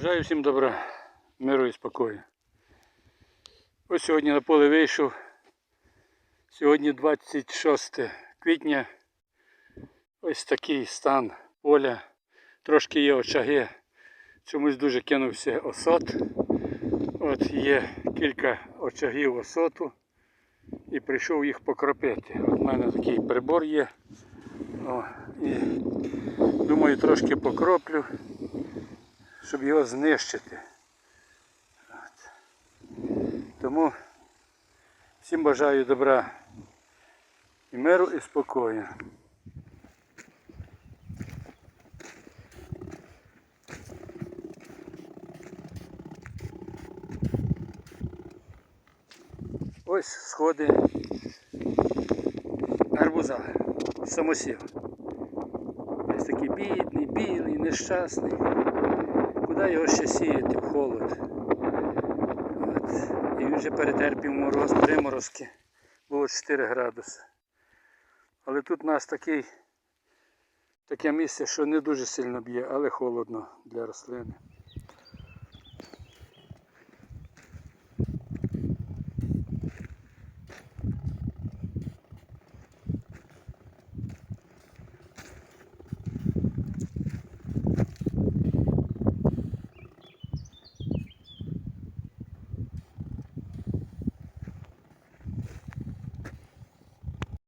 Бажаю всім добра, миру і спокою. Ось сьогодні на поле вийшов. Сьогодні 26 квітня. Ось такий стан поля. Трошки є очаги. Чомусь дуже кинувся осот. От є кілька очагів осоту. І прийшов їх покропити. От у мене такий прибор є. О, і думаю трошки покроплю щоб його знищити. От. Тому всім бажаю добра і миру, і спокою. Ось сходи гарбуза, самосів. Ось такий бідний, білий, нещасний. Куди його ще сіяти в холод? От. І він вже перетерпів мороз, приморозки. Було 4 градуси. Але тут у нас такий, таке місце, що не дуже сильно б'є, але холодно для рослини.